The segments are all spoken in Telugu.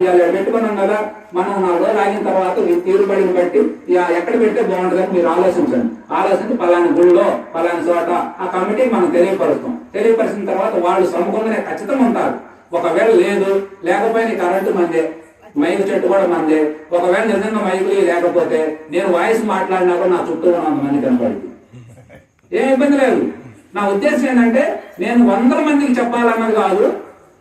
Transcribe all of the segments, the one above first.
పెట్టుకున్నాం కదా మనం నాలుగు రోజులు ఆగిన తర్వాత ఈ తీరుబడిని బట్టి ఇక ఎక్కడ పెడితే బాగుంటుందని మీరు ఆలోచించండి. ఆలోచించి పలాని గుళ్ళో పలాని చోట ఆ కమిటీ మనం తెలియపరుస్తాం. తెలియపరిచిన తర్వాత వాళ్ళు సముఖంగానే ఖచ్చితంగా ఉంటారు. ఒకవేళ లేదు లేకపోయినా కరెంటు మందే మైక్ చెట్టు కూడా మందే. ఒకవేళ నిజంగా మైకులు లేకపోతే నేను వాయిస్ మాట్లాడినా కూడా నా చుట్టూ ఉన్న మంది కనపడింది. ఏం ఇబ్బంది లేదు. నా ఉద్దేశం ఏంటంటే నేను వందల మందికి చెప్పాలన్నది కాదు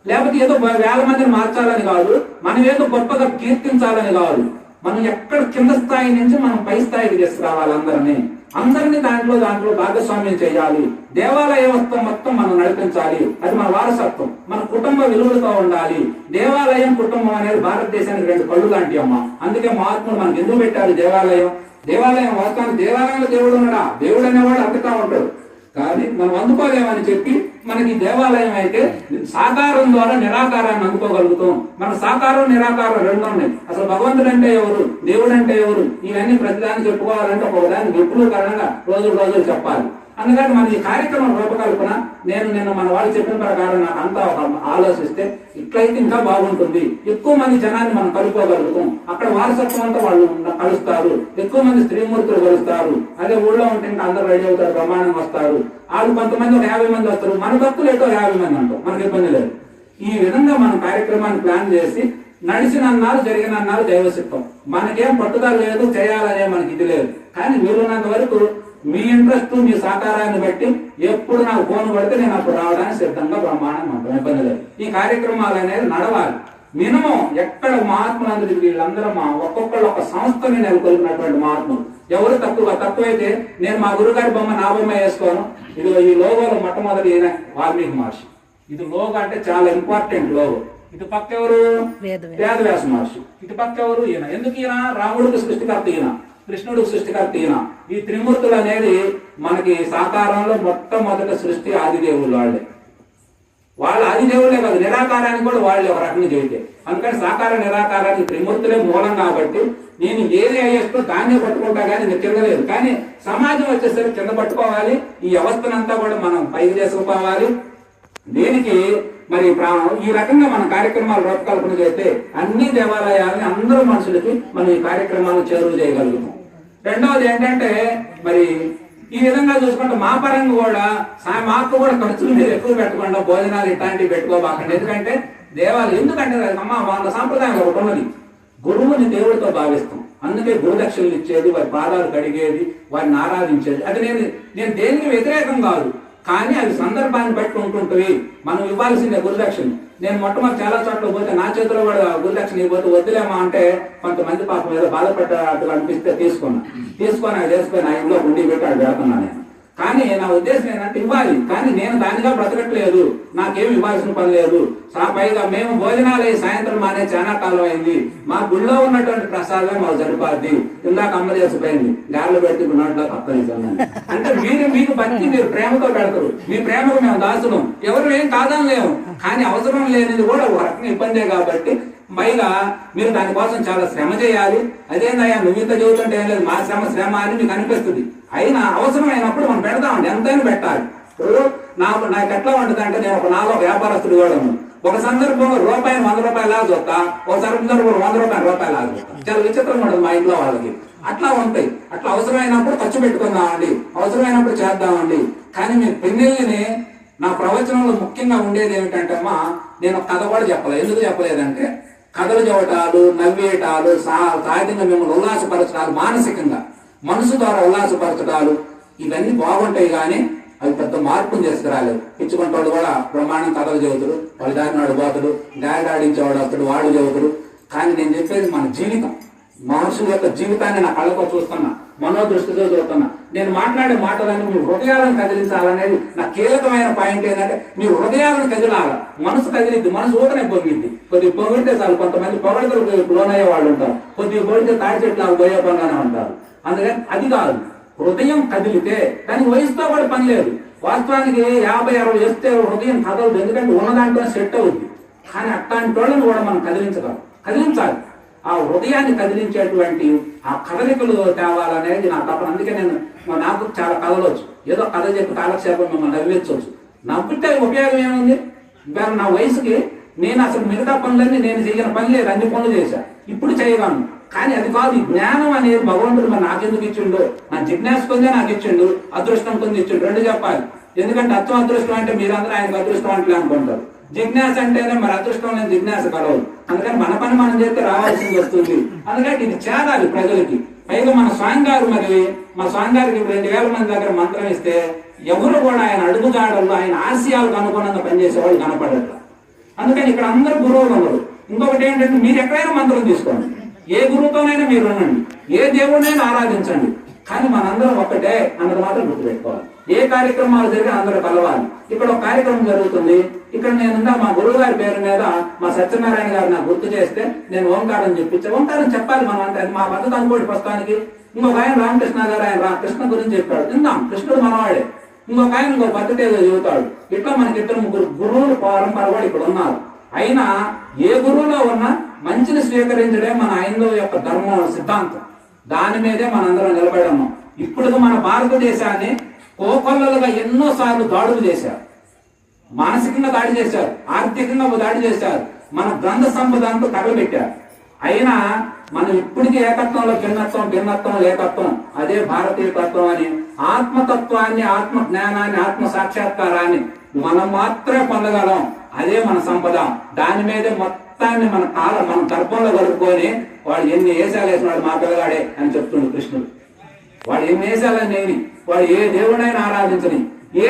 లేకపోతే ఏదో వేల మందిని మార్చాలని కాదు మనం ఏదో గొప్పగా కీర్తించాలని కాదు. మనం ఎక్కడ కింద స్థాయి నుంచి మనం పై స్థాయికి తీసుకురావాలి అందరినీ. అందరినీ దాంట్లో దాంట్లో భాగస్వామ్యం చేయాలి. దేవాలయ వ్యవస్థ మొత్తం మనం నడిపించాలి. అది మన వారసత్వం. మన కుటుంబ విలువలతో ఉండాలి. దేవాలయం కుటుంబం అనేది భారతదేశానికి రెండు కళ్ళు లాంటి అమ్మ. అందుకే మహాత్ముడు మనకు ఎందుకు పెట్టారు దేవాలయం? దేవాలయం వాస్తవానికి దేవాలయంలో దేవుడు ఉన్నాడా? దేవుడు అనేవాడు అందుతా ఉంటాడు. కానీ మనం అందుకోలేమని చెప్పి మనకి దేవాలయం అయితే సాకారం ద్వారా నిరాకారాన్ని అందుకోగలుగుతాం. మన సాకారం నిరాకారం రెండు ఉన్నాయి. అసలు భగవంతుడు అంటే ఎవరు? దేవుడు అంటే ఎవరు? ఇవన్నీ ప్రతిదాన్ని చెప్పుకోవాలంటే ఒక దాన్ని ఎప్పుడు కారణంగా రోజు రోజులు చెప్పాలి. అందుకని మన ఈ కార్యక్రమం రూపకల్పన నేను నిన్న మన వాళ్ళు చెప్పిన ప్రకారం నాకు అంతా ఒక ఆలోచిస్తే ఇట్లయితే ఇంకా బాగుంటుంది. ఎక్కువ మంది జనాన్ని మనం కలుపుకోగలుగుతాం. అక్కడ వారసత్వం అంతా వాళ్ళు కలుస్తారు. ఎక్కువ మంది స్త్రీమూర్తులు కలుస్తారు. అదే ఊళ్ళో ఉంటే ఇంకా అందరూ రెడీ అవుతారు బ్రహ్మాండం వస్తారు. వాళ్ళు కొంతమంది ఒక యాభై మంది వస్తారు. మన భక్తులు ఏటో యాభై మంది అంటాం. మనకి ఇబ్బంది లేదు. ఈ విధంగా మనం కార్యక్రమాన్ని ప్లాన్ చేసి నడిచిన అన్నాలు జరిగిన అన్నారు దైవసిత్వం మనకేం పట్టుదల లేదు చేయాలనే మనకి ఇది లేదు. కానీ మీరున్నంత వరకు మీ ఇంట్రెస్ట్ మీ సహకారాన్ని బట్టి ఎప్పుడు నాకు ఫోన్ పడితే నేను అప్పుడు రావడానికి సిద్ధంగా బ్రహ్మాండం ఉంటాం ఇబ్బంది లేదు. ఈ కార్యక్రమాలు అనేది నడవాలి. మినిమం ఎక్కడ మహాత్ములందరూ వీళ్ళందరూ మా ఒక్కొక్కళ్ళు ఒక సంస్థని నెలకొల్పినటువంటి మహాత్ములు. ఎవరు తక్కువ? తక్కువైతే నేను మా గురుగారి బొమ్మ నా బొమ్మ వేసుకోను. ఇది ఈ లోగోలో మొట్టమొదటి వాల్మీకి మహర్షి. ఇది లోగో అంటే చాలా ఇంపార్టెంట్ లోగో. ఇటు పక్క ఎవరు. వేదవ్యాస. మహర్షి. ఇటు పక్క ఎవరు? ఈయన. ఎందుకు ఈయన? రాముడికి సృష్టికర్త ఈయన. కృష్ణుడు సృష్టికర్త ఈయన ఈ త్రిమూర్తులు అనేది మనకి సాకారంలో మొట్టమొదటి సృష్టి ఆదిదేవులు వాళ్ళే. వాళ్ళ ఆదిదేవులే కాదు నిరాకారానికి కూడా వాళ్ళు ఒక రకంగా చెబితే అందుకని సాకార నిరాకారానికి త్రిమూర్తులే మూలం కాబట్టి నేను ఏది అయ్యేస్తో దాన్నే పట్టుకుంటా కానీ నేను లేదు కానీ సమాజం వచ్చేసరికి కింద పట్టుకోవాలి. ఈ వ్యవస్థనంతా కూడా మనం పైకి చేసుకుపోవాలి దీనికి? మరి ప్రా- ఈ రకంగా మన కార్యక్రమాలు రూపకల్పన చేస్తే అన్ని దేవాలయాలని అందరూ మనుషులకి మనం ఈ కార్యక్రమాలను చేరువ చేయగలుగుతాం. రెండవది ఏంటంటే మరి ఈ విధంగా చూసుకుంటే మా పరంగా కూడా మాకు కూడా ఖర్చులు మీరు ఎక్కువ పెట్టకుండా భోజనాలు ఇట్లాంటివి పెట్టుకోబాకండి. ఎందుకంటే దేవాలయం ఎందుకంటే అమ్మ వాళ్ళ సాంప్రదాయం ఒకటి ఉన్నది. గురువుని దేవుడితో భావిస్తాం. అందుకే గురుదక్షిణలు ఇచ్చేది వారి పాదాలు కడిగేది వారిని ఆరాధించేది. అది నేను నేను దేనికి వ్యతిరేకం కాదు. కానీ అవి సందర్భాన్ని బట్టి ఉంటుంటవి మనం ఇవ్వాల్సిందే గురుదక్షిణ. నేను మొట్టమొదటి చాలా చోట్ల పోతే నా చేతిలో కూడా గురుదక్షిణ ఇవ్వబోతే వద్దులేమా అంటే కొంతమంది పాపం ఏదో బాధపడ్డట్టు అనిపిస్తే తీసుకున్నా. తీసుకొని అది చేసుకొని నా ఇంట్లో ఉండి పెట్టి అది నేను. కానీ నా ఉద్దేశం ఏంటంటే ఇవ్వాలి. కానీ నేను దానిగా బ్రతకట్లేదు. నాకేం ఇవ్వాల్సిన పని లేదు. పైగా మేము భోజనాలు సాయంత్రం మానే చాలా కాలం అయింది. మా గుళ్ళో ఉన్నటువంటి ప్రసాదమే మాకు సరిపోద్ది. ఇందాక అమ్మ చేసిపోయింది గాల్లో పెడితే ఇప్పుడు నోట్లో అంటే మీరు మీకు భక్తి మీరు ప్రేమతో పెడతారు. మీ ప్రేమకు మేము దాచడం ఎవరు ఏం కాదని లేము కానీ అవసరం లేనిది కూడా ఒక రకంగా ఇబ్బందే కాబట్టి పైగా మీరు దానికోసం చాలా శ్రమ చేయాలి. అదేందయ్యా నువ్వు ఇంత చదువుతుంటే ఏం లేదు? మా శ్రమ శ్రమ అని మీకు అనిపిస్తుంది. అయినా అవసరమైనప్పుడు మనం పెడతామండి ఎంతైనా పెట్టాలి. ఇప్పుడు నాకు నాకు ఎట్లా ఉంటుంది నేను ఒక నాలో వ్యాపారస్తుడు కూడా ఒక సందర్భంలో రూపాయలు వంద రూపాయలు లాగా చూస్తా ఒక సందర్భంలో వంద రూపాయలు రూపాయలు లాగా చూస్తా. చాలా విచిత్రంగా ఉండదు మా ఇంట్లో వాళ్ళకి. అట్లా ఉంటాయి. అట్లా అవసరమైనప్పుడు ఖర్చు పెట్టుకుందామండి అవసరమైనప్పుడు చేద్దామండి కానీ మీ పెన్నెల్ని నా ప్రవచనంలో ముఖ్యంగా ఉండేది ఏమిటంటే అమ్మా నేను కథ కూడా చెప్పలేదు ఎందుకు చెప్పలేదంటే కథలు చెప్పటాలు నవ్వేయటాలు సా సహజంగా మిమ్మల్ని ఉల్లాసపరచడాలు మానసికంగా మనసు ద్వారా ఉల్లాసపరచడాలు ఇవన్నీ బాగుంటాయి కానీ అవి పెద్ద మార్పుని తీసుకురాలేదు పిచ్చుకుంటోళ్ళు కూడా బ్రహ్మాండం కథలు చదువుతారు వాళ్ళు దారిని వాడు పోతాడు డాడీ ఆడించేవాడు వస్తాడు వాడు చెబుతాడు కానీ నేను చెప్పేది మన జీవితం. మనుషుల యొక్క జీవితాన్ని నా కళ్ళతో చూస్తున్నా మనోదృష్టితో చూస్తున్నా. నేను మాట్లాడే మాటలన్నీ మీ హృదయాలను కదిలించాలనేది నా కీలకమైన పాయింట్ ఏంటంటే మీ హృదయాలను కదిలాల. మనసు కదిలిద్ది మనసు ఊతనే పొంగింది కొద్దిగా పొగిడితే చాలు కొంతమంది పొగడతలకు లోనయ్యే వాళ్ళు ఉంటారు. కొద్దిగా పొగిడితే తాడి చెట్లు పోయే పనులనే ఉంటారు. అందుకని అది కాదు. హృదయం కదిలితే దానికి వయసుతో కూడా పని లేదు. వాస్తవానికి యాభై అరవై వేస్తే హృదయం కదలదు. ఎందుకంటే ఉన్న దాంట్లో సెట్ అవుద్ది. కానీ అట్లాంటి వాళ్ళని కూడా మనం కదిలించగలం. కదిలించాలి. ఆ హృదయాన్ని కదిలించేటువంటి ఆ కదలికలు తేవాలనేది నా తపన. అందుకే నేను నాకు చాలా కదలవచ్చు ఏదో కథ చెప్పి కాలక్షేపం మిమ్మల్ని నవ్వించవచ్చు నవ్వితే ఉపయోగం ఏముంది? వేరే నా వయసుకి నేను అసలు మిగతా పనులన్నీ నేను చేయని పని లేదు. అన్ని పనులు చేశా. ఇప్పుడు చేయగలను. కానీ అది కాదు జ్ఞానం అనేది భగవంతుడు మరి నాకెందుకు ఇచ్చిండు? నా జిజ్ఞాస పొందే నాకు ఇచ్చిండు అదృష్టం పొంది ఇచ్చిండు. రెండు చెప్పాలి. ఎందుకంటే అత్యం అదృష్టం అంటే మీరందరూ ఆయనకు అదృష్టం అంటే అనుకుంటారు. జిజ్ఞాస అంటేనే మరి అదృష్టం లేని జిజ్ఞాస కలవు అందుకని మన పని మనం చేస్తే రావాల్సింది వస్తుంది. అందుకని ఇది చేరాలి ప్రజలకి. పైగా మన స్వామి గారు మరి మా స్వామి గారికి రెండు వేల మంది దగ్గర మంత్రం ఇస్తే ఎవరు కూడా ఆయన అడుగుదాడల్లో ఆయన ఆశయాలకు అనుగుణంగా పనిచేసేవాళ్ళు కనపడట అందుకని ఇక్కడ అందరు గురువులు ఉన్నారు. ఇంకొకటి ఏంటంటే మీరు ఎక్కడైనా మంత్రం తీసుకోండి. ఏ గురువుతోనైనా మీరు ఉండండి. ఏ దేవుడినైనా ఆరాధించండి. కానీ మనందరం ఒక్కటే అన్నది మాత్రం గుర్తుపెట్టుకోవాలి. ఏ కార్యక్రమాలు జరిగినా అందరూ కలవాలి. ఇక్కడ ఒక కార్యక్రమం జరుగుతుంది. ఇక్కడ నేను మా గురువు గారి పేరు మీద మా సత్యనారాయణ గారు నాకు గుర్తు చేస్తే నేను ఓంకారం చెప్పించా. ఓంకారం చెప్పాలి మనం అంటే మా పద్ధతి అనుకోటి ప్రస్తుతానికి. ఇంకొక ఆయన రామకృష్ణ గారు ఆయన కృష్ణ గురించి చెప్పాడు. తిందాం కృష్ణుడు మనవాడే. ఇంకొక ఆయన ఇంకో పద్ధతి ఏదో చెబుతాడు. ఇట్లా మనకి ఇద్దరు ముగ్గురు గురువులు పరంపర కూడా ఇక్కడ ఉన్నారు. అయినా ఏ గురువులో ఉన్నా మంచిని స్వీకరించడే మన హైందవ యొక్క ధర్మం సిద్ధాంతం. దాని మీదే మనందరం నిలబడి ఉన్నాం ఇప్పుడు మన భారతదేశాన్ని కోకొల్లలుగా ఎన్నోసార్లు దాడులు చేశారు. మానసికంగా దాడి చేశారు. ఆర్థికంగా దాడి చేశారు. మన గ్రంథ సంపద అంటూ తగలబెట్టారు. అయినా మనం ఇప్పటికీ ఏకత్వంలో భిన్నత్వం భిన్నత్వం ఏకత్వం అదే భారతీయ తత్వం అని ఆత్మతత్వాన్ని ఆత్మ జ్ఞానాన్ని ఆత్మ సాక్షాత్కారాన్ని మనం మాత్రమే పొందగలం. అదే మన సంపద. దాని మీదే మొత్తం రక్తాన్ని మన కాల మన గర్భంలో కలుపుకొని వాడు ఎన్ని వేసాలు వేసినాడు మా పిల్లగాడే అని చెప్తుండు కృష్ణుడు. వాడు ఎన్ని వేసాలని వాడు ఏ దేవుడైనా ఆరాధించని ఏ